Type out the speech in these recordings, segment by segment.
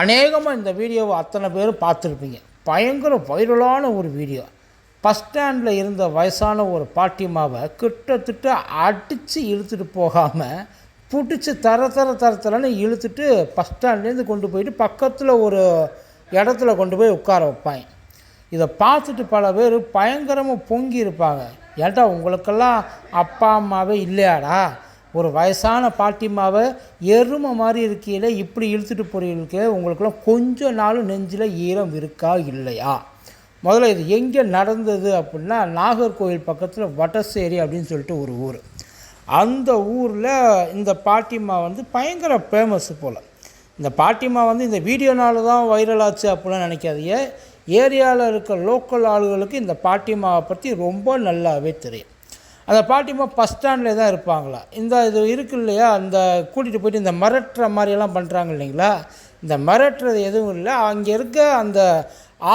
அநேகமாக இந்த வீடியோவை அத்தனை பேரும் பார்த்துருப்பீங்க. பயங்கர வைரலான ஒரு வீடியோ பஸ் ஸ்டாண்டில் இருந்த வயசான ஒரு பாட்டிமாவை கிட்டத்தட்ட அடித்து இழுத்துட்டு போகாமல் பிடிச்சி தர தர தரத்தில்னு இழுத்துட்டு பஸ் ஸ்டாண்ட்லேருந்து கொண்டு போயிட்டு பக்கத்தில் ஒரு இடத்துல கொண்டு போய் உட்கார வைப்பாங்க. இதை பார்த்துட்டு பல பேர் பயங்கரமாக பொங்கி இருப்பாங்க. ஏன்டா உங்களுக்கெல்லாம் அப்பா அம்மாவே இல்லையாடா? ஒரு வயசான பாட்டிமாவை எருமை மாதிரி இருக்கையில் இப்படி இழுத்துட்டு போகிறீங்களுக்கு உங்களுக்குலாம் கொஞ்சம் நாளும் நெஞ்சில் ஈரம் இருக்கா இல்லையா? முதல்ல இது எங்கே நடந்தது அப்படின்னா நாகர்கோவில் பக்கத்தில் வடசேரி அப்படின்னு சொல்லிட்டு ஒரு ஊர். அந்த ஊரில் இந்த பாட்டிமா வந்து பயங்கர ஃபேமஸ் போல். இந்த பாட்டிமா வந்து இந்த வீடியோனால தான் வைரல் ஆச்சு அப்படிலாம் நினைக்காதீங்க. ஏரியாவில் இருக்க லோக்கல் ஆளுகளுக்கு இந்த பாட்டிமாவை பற்றி ரொம்ப நல்லாவே தெரியும். அந்த பாட்டிமா பஸ் ஸ்டாண்ட்லேயே தான் இருப்பாங்களா? இந்த இது இருக்கு இல்லையா? அந்த கூட்டிகிட்டு போயிட்டு இந்த மிரட்டுற மாதிரியெல்லாம் பண்ணுறாங்க இல்லைங்களா? இந்த மிரட்டுறது எதுவும் இல்லை. அங்கே இருக்க அந்த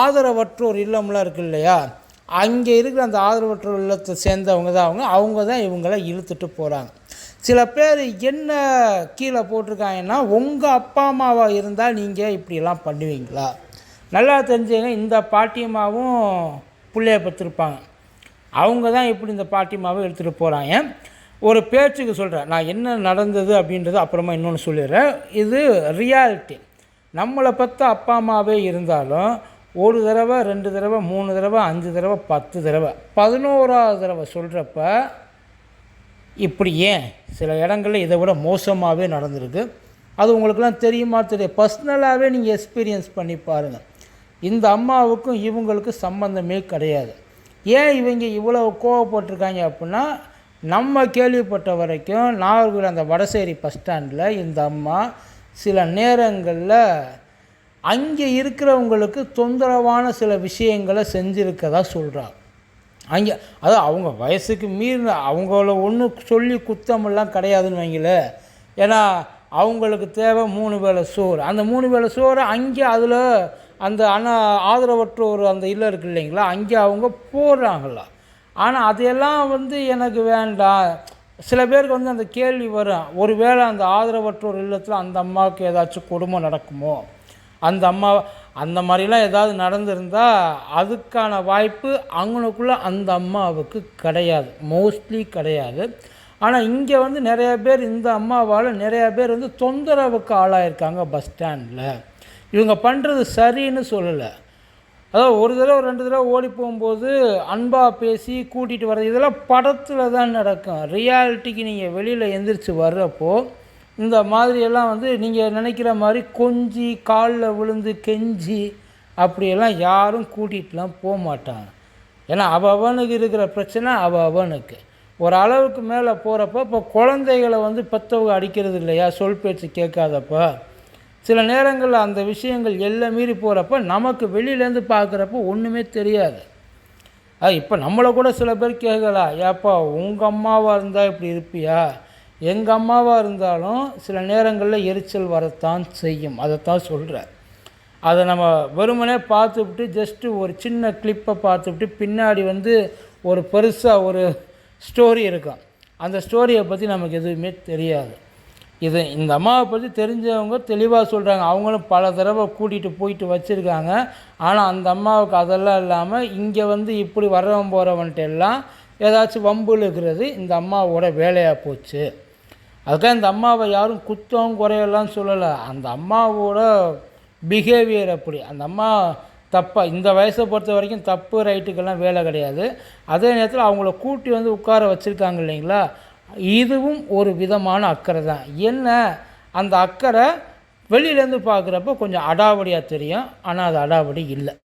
ஆதரவற்றோர் இல்லம்லாம் இருக்கு இல்லையா? அங்கே இருக்கிற அந்த ஆதரவற்றோர் இல்லத்தை சேர்ந்தவங்க தான் அவங்க. அவங்க தான் இவங்களை இழுத்துட்டு போகிறாங்க சில பேர் என்ன கீழே போட்டிருக்காங்கன்னா உங்கள் அப்பா அம்மாவாக இருந்தால் நீங்கள் இப்படியெல்லாம் பண்ணுவீங்களா? நல்லா தெரிஞ்சுங்க இந்த பாட்டியம்மாவும் பிள்ளைய பற்றிருப்பாங்க. அவங்க தான் இப்படி இந்த பாட்டிமாவை எடுத்துகிட்டு போகிறாங்க ஒரு பேச்சுக்கு சொல்கிறேன் நான் என்ன நடந்தது அப்படின்றது அப்புறமா இன்னொன்று சொல்லிடுறேன். இது ரியாலிட்டி நம்மளை பற்றி அப்பா அம்மாவே இருந்தாலும் ஒரு தடவை ரெண்டு தடவை மூணு தடவை அஞ்சு தடவை பத்து தடவை பதினோராவது தடவை சொல்கிறப்ப இப்படி ஏன்? சில இடங்களில் இதை விட மோசமாகவே நடந்திருக்கு. அது உங்களுக்கெல்லாம் தெரியுமா? தெரியும் பர்சனலாகவே நீங்கள் எக்ஸ்பீரியன்ஸ் பண்ணி பாருங்கள் இந்த அம்மாவுக்கும் இவங்களுக்கும் சம்மந்தமே கிடையாது. ஏன் இவங்க இவ்வளோ கோவப்பட்டிருக்காங்க அப்படின்னா நம்ம கேள்விப்பட்ட வரைக்கும் நாகர்கோவில் அந்த வடசேரி பஸ் ஸ்டாண்டில் இந்த அம்மா சில நேரங்களில் அங்கே இருக்கிறவங்களுக்கு தொந்தரவான சில விஷயங்களை செஞ்சுருக்கதா சொல்கிறாள் அங்கே அதாவது அவங்க வயசுக்கு மீறின அவங்கள ஒன்றும் சொல்லி குத்தமெல்லாம் கிடையாதுன்னு வைங்களேன் ஏன்னா அவங்களுக்கு தேவை மூணு வேளை சோறு. அந்த மூணு வேளை சோறு அங்கே அதில் அந்த அண்ணா ஆதரவற்ற ஒரு அந்த இல்லம் இருக்கு இல்லைங்களா? அங்கே அவங்க போடுறாங்களா? ஆனால் அதையெல்லாம் வந்து எனக்கு வேண்டாம் சில பேருக்கு வந்து அந்த கேள்வி வரும். ஒருவேளை அந்த ஆதரவற்றோர் இல்லத்தில் அந்த அம்மாவுக்கு ஏதாச்சும் கொடுமை நடக்குமோ? அந்த அம்மா அந்த மாதிரிலாம் ஏதாவது நடந்திருந்தால் அதுக்கான வாய்ப்பு அவங்களுக்குள்ளே அந்த அம்மாவுக்கு கிடையாது. மோஸ்ட்லி கிடையாது. ஆனால் இங்கே வந்து நிறையா பேர் இந்த அம்மாவால் நிறையா பேர் வந்து தொந்தரவுக்கு ஆளாயிருக்காங்க பஸ் ஸ்டாண்டில். இவங்க பண்ணுறது சரின்னு சொல்லலை. அதாவது ஒரு தடவை ரெண்டு தடவை ஓடி போகும்போது அன்பாக பேசி கூட்டிகிட்டு வர்றது இதெல்லாம் படத்தில் தான் நடக்கும். ரியாலிட்டிக்கு நீங்கள் வெளியில் எந்திரிச்சு வர்றப்போ இந்த மாதிரியெல்லாம் வந்து நீங்கள் நினைக்கிற மாதிரி கொஞ்சி காலில் விழுந்து கெஞ்சி அப்படியெல்லாம் யாரும் கூட்டிகிட்டுலாம் போக மாட்டாங்க. ஏன்னா அவள் அவனுக்கு இருக்கிற பிரச்சனை அவள் அவனுக்கு. ஒரு அளவுக்கு மேலே போகிறப்ப இப்போ குழந்தைகளை வந்து பெற்றவங்க அடிக்கிறது இல்லையா? சொல் பேச்சு கேட்காதப்போ. சில நேரங்களில் அந்த விஷயங்கள் எல்லாம் மீறி போகிறப்ப நமக்கு வெளியிலேருந்து பார்க்குறப்ப ஒன்றுமே தெரியாது. அது இப்போ நம்மளை கூட சில பேர் கேட்கலாம் ஏப்பா உங்கள் அம்மாவாக இருந்தால் இப்படி இருப்பியா? எங்கள் அம்மாவாக இருந்தாலும் சில நேரங்களில் எரிச்சல் வரத்தான் செய்யும். அதைத்தான் சொல்கிறேன் அதை நம்ம வெறுமனே பார்த்துவிட்டு ஜஸ்ட்டு ஒரு சின்ன கிளிப்பை பார்த்துவிட்டு பின்னாடி வந்து ஒரு பெருசாக ஒரு ஸ்டோரி இருக்கும். அந்த ஸ்டோரியை பற்றி நமக்கு எதுவுமே தெரியாது. இது இந்த அம்மாவை பற்றி தெரிஞ்சவங்க தெளிவாக சொல்கிறாங்க அவங்களும் பல தடவை கூட்டிகிட்டு போயிட்டு வச்சுருக்காங்க. ஆனால் அந்த அம்மாவுக்கு அதெல்லாம் இல்லாமல் இங்கே வந்து இப்படி வர்றவன் போகிறவன்ட்டு எல்லாம் ஏதாச்சும் வம்பு இருக்கிறது இந்த அம்மாவோட வேலையாக போச்சு. அதுக்காக இந்த அம்மாவை யாரும் குத்தம் குறையெல்லாம் சொல்லலை. அந்த அம்மாவோட பிஹேவியர் அப்படி. அந்த அம்மா தப்பாக இந்த வயசை பொறுத்த வரைக்கும் தப்பு ரைட்டுக்கெல்லாம் வேலை கிடையாது. அதே நேரத்தில் அவங்கள கூட்டி வந்து உட்கார வச்சுருக்காங்க இல்லைங்களா? இதுவும் ஒரு விதமான அக்கறை தான். என்ன? அந்த அக்கறை வெளியிலேருந்து பார்க்குறப்ப கொஞ்சம் அடாவடியாக தெரியும். ஆனால் அது அடாவடி இல்லை.